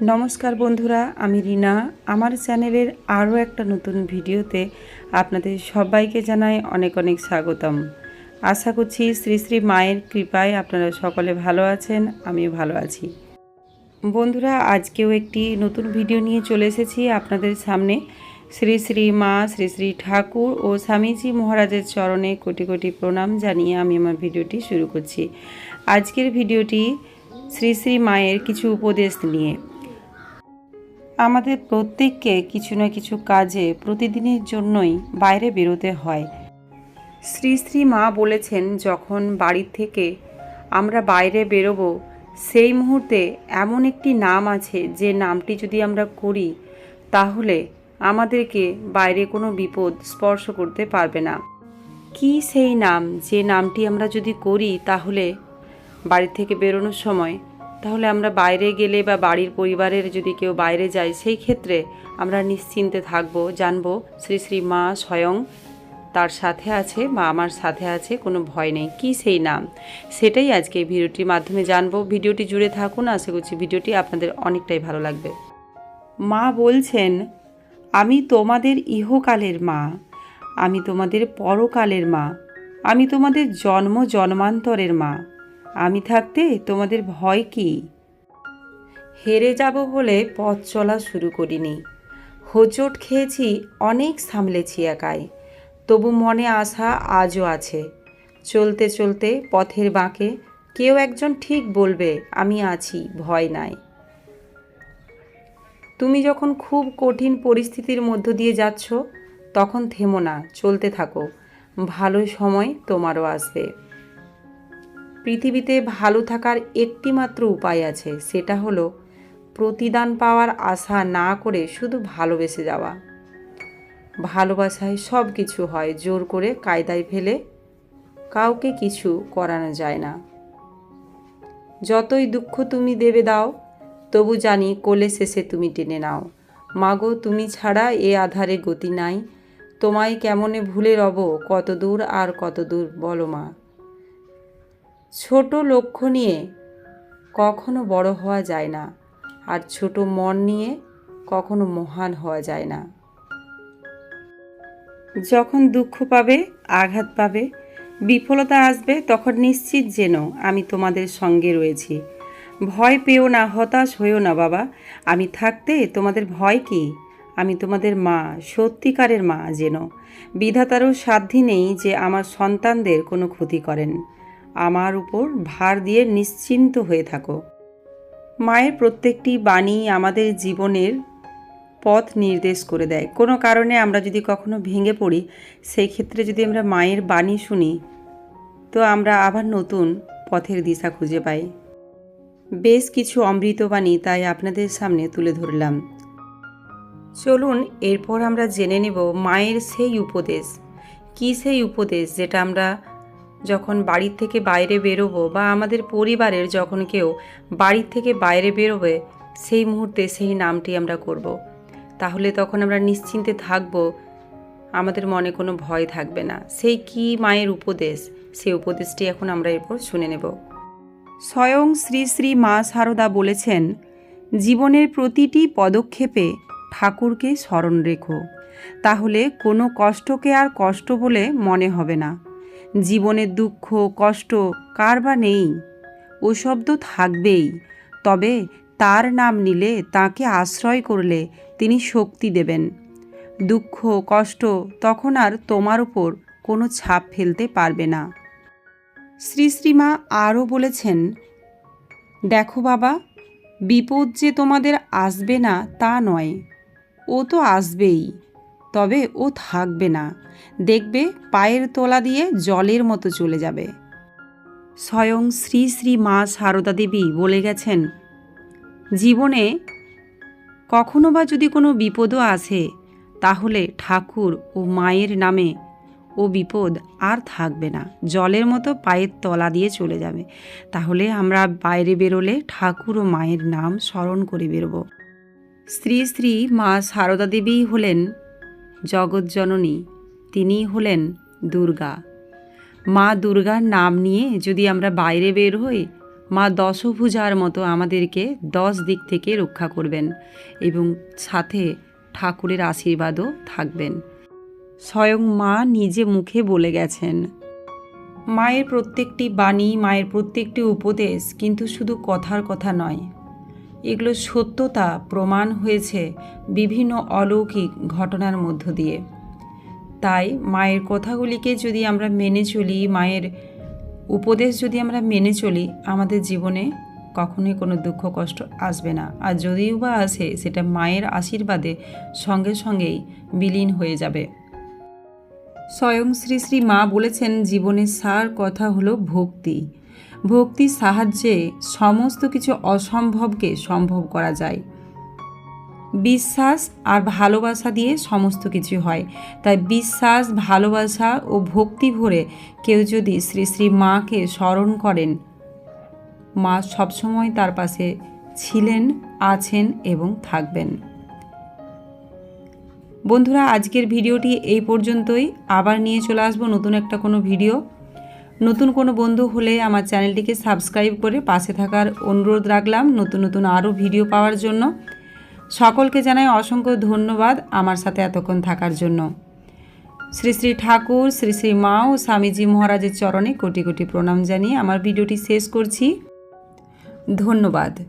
নমস্কার বন্ধুরা, আমি রিনা। আমার চ্যানেলের আরও একটা নতুন ভিডিওতে আপনাদের সবাইকে জানাই অনেক অনেক স্বাগতম। আশা করছি শ্রী শ্রী মায়ের কৃপায় আপনারা সকলে ভালো আছেন, আমিও ভালো আছি। বন্ধুরা, আজকেও একটি নতুন ভিডিও নিয়ে চলে এসেছি আপনাদের সামনে। শ্রী শ্রী মা, শ্রী শ্রী ঠাকুর ও স্বামীজি মহারাজের চরণে কোটি কোটি প্রণাম জানিয়ে আমি আমার ভিডিওটি শুরু করছি। আজকের ভিডিওটি শ্রী শ্রী মায়ের কিছু উপদেশ নিয়ে। আমাদের প্রত্যেককে কিছু না কিছু কাজে প্রতিদিনের জন্যই বাইরে বেরোতে হয়। শ্রী শ্রী মা বলেছেন, যখন বাড়ির থেকে আমরা বাইরে বেরোবো, সেই মুহূর্তে এমন একটি নাম আছে যে নামটি যদি আমরা করি, তাহলে আমাদেরকে বাইরে কোনো বিপদ স্পর্শ করতে পারবে না। কি সেই নাম? যে নামটি আমরা যদি করি, তাহলে বাড়ি থেকে বেরোনোর সময় তাহলে আমরা বাইরে গেলে বা বাড়ির পরিবারের যদি কেউ বাইরে যায়, সেই ক্ষেত্রে আমরা নিশ্চিন্তে থাকব, জানব শ্রী শ্রী মা স্বয়ং তার সাথে আছে বা আমার সাথে আছে, কোনো ভয় নেই। কি সেই নাম? সেটাই আজকে এই ভিডিওটির মাধ্যমে জানব। ভিডিওটি জুড়ে থাকুন, আশা করছি ভিডিওটি আপনাদের অনেকটাই ভালো লাগবে। মা বলছেন, আমি তোমাদের ইহকালের মা, আমি তোমাদের পরকালের মা, আমি তোমাদের জন্ম জন্মান্তরের মা আমি থাকতে তোমাদের ভয় কি? হেরে যাব বলে পথ চলা শুরু করিনি। হোঁচট খেয়েছি, অনেক সামলেছি একাই। তবু মনে আশা আজও আছে। চলতে চলতে পথের বাঁকে কেউ একজন ঠিক বলবে, আমি আছি, ভয় নাই। তুমি যখন খুব কঠিন পরিস্থিতির মধ্য দিয়ে যাচ্ছ, তখন থেমো না, চলতে থাকো। ভালো সময় তোমারও আসবে। পৃথিবীতে ভালো থাকার একটি মাত্র উপায় আছে, সেটা হলো প্রতিদান পাওয়ার আশা না করে শুধু ভালোবেসে যাওয়া। ভালোবাসায় সব কিছু হয়, জোর করে কায়দায় ফেলে কাউকে কিছু করানো যায় না। যতই দুঃখ তুমি দেবে দাও, তবু জানি কোলে শেষে তুমি টেনে নাও। মাগো, তুমি ছাড়া এ আধারে গতি নাই। তোমায় কেমনে ভুলে রব কত দূর আর কত দূর বলো মা। ছোট লক্ষ্য নিয়ে কখনো বড় হওয়া যায় না, আর ছোট মন নিয়ে কখনো মহান হওয়া যায় না। যখন দুঃখ পাবে, আঘাত পাবে, বিফলতা আসবে, তখন নিশ্চিত যেন আমি তোমাদের সঙ্গে রয়েছি। ভয় পেও না, হতাশ হয়েও না, বাবা। আমি থাকতে তোমাদের ভয় কি? আমি তোমাদের মা, সত্যিকারের মা যেন। বিধাতারও সাধ্যি নেই যে আমার সন্তানদের কোনো ক্ষতি করেন। আমার উপর ভার দিয়ে নিশ্চিন্ত হয়ে থাকো। মায়ের প্রত্যেকটি বাণী আমাদের জীবনের পথ নির্দেশ করে দেয়। কোনো কারণে আমরা যদি কখনো ভেঙে পড়ি সেই ক্ষেত্রে যদি আমরা মায়ের বাণী শুনি, তো আমরা আবার নতুন পথের দিশা খুঁজে পাই। বেশ কিছু অমৃতবাণী তাই আপনাদের সামনে তুলে ধরলাম। চলুন, এরপর আমরা জেনে নেব মায়ের সেই উপদেশ। কী সেই উপদেশ যেটা আমরা যখন বাড়ির থেকে বাইরে বেরোবো বা আমাদের পরিবারের যখন কেউ বাড়ির থেকে বাইরে বেরোবে, সেই মুহূর্তে সেই নামটি আমরা করব। তাহলে তখন আমরা নিশ্চিন্তে থাকব, আমাদের মনে কোনো ভয় থাকবে না। সেই কি মায়ের উপদেশ? সেই উপদেশটি এখন আমরা এরপর শুনে নেব। স্বয়ং শ্রী শ্রী মা সারদা বলেছেন, জীবনের প্রতিটি পদক্ষেপে ঠাকুরকে স্মরণ রেখো। তাহলে কোনো কষ্টকে আর কষ্ট বলে মনে হবে না। জীবনের দুঃখ, কষ্ট, কার বা নেই? ওসব তো থাকবেই, তবে তার নাম নিলে তাকে আশ্রয় করলে তিনি শক্তি দেবেন। দুঃখ, কষ্ট তখন আর তোমার উপর কোনো ছাপ ফেলতে পারবে না। শ্রী শ্রীমা আরও বলেছেন, দেখো বাবা, বিপদ যে তোমাদের আসবে না তা নয়। ও তো আসবেই। তবে ও থাকবে না। দেখবে পায়ের তোলা দিয়ে জলের মতো চলে যাবে। স্বয়ং শ্রী শ্রী মা সারদা দেবী বলে গেছেন, জীবনে কখনো বা যদি কোনো বিপদও আসে, তাহলে ঠাকুর ও মায়ের নামে ও বিপদ আর থাকবে না। জলের মতো পায়ের তলা দিয়ে চলে যাবে। তাহলে আমরা বাইরে বেরোলে ঠাকুর ও মায়ের নাম স্মরণ করে বেরোব। শ্রী শ্রী মা সারদা দেবী হলেন জগৎজননী তিনিই হলেন দুর্গা। মা দুর্গার নাম নিয়ে যদি আমরা বাইরে বের হই, মা দশভুজার মতো আমাদেরকে দশ দিক থেকে রক্ষা করবেন এবং সাথে ঠাকুরের আশীর্বাদও থাকবেন। স্বয়ং মা নিজে মুখে বলে গেছেন, মায়ের প্রত্যেকটি বাণী, মায়ের প্রত্যেকটি উপদেশ কিন্তু শুধু কথার কথা নয় এগুলো সত্যতা প্রমাণ হয়েছে বিভিন্ন অলৌকিক ঘটনার মধ্য দিয়ে। তাই মায়ের কথাগুলিকে যদি আমরা মেনে চলি, মায়ের উপদেশ যদি আমরা মেনে চলি, আমাদের জীবনে কখনোই কোনো দুঃখ কষ্ট আসবে না। আর যদিও বা আসে, সেটা মায়ের আশীর্বাদে সঙ্গে সঙ্গেই বিলীন হয়ে যাবে। স্বয়ং শ্রী শ্রী মা বলেছেন, জীবনের সার কথা হলো ভক্তি। ভক্তির সাহায্যে সমস্ত কিছু অসম্ভবকে সম্ভব করা যায়। বিশ্বাস আর ভালোবাসা দিয়ে সমস্ত কিছু হয়। তাই বিশ্বাস, ভালোবাসা ও ভক্তি ভরে কেউ যদি শ্রী শ্রী মাকে স্মরণ করেন, মা সবসময় তার পাশে ছিলেন, আছেন এবং থাকবেন। বন্ধুরা, আজকের ভিডিওটি এই পর্যন্তই। আবার নিয়ে চলে আসব নতুন একটা কোনো ভিডিও। নতুন কোনো বন্ধু হলে আমার চ্যানেলটিকে সাবস্ক্রাইব করে পাশে থাকার অনুরোধ রাখলাম নতুন নতুন আরও ভিডিও পাওয়ার জন্য। সকলকে জানাই অসংখ্য ধন্যবাদ আমার সাথে এতক্ষণ থাকার জন্য। শ্রী শ্রী ঠাকুর, শ্রী শ্রী মা ও স্বামীজি মহারাজের চরণে কোটি কোটি প্রণাম জানিয়ে আমার ভিডিওটি শেষ করছি। ধন্যবাদ।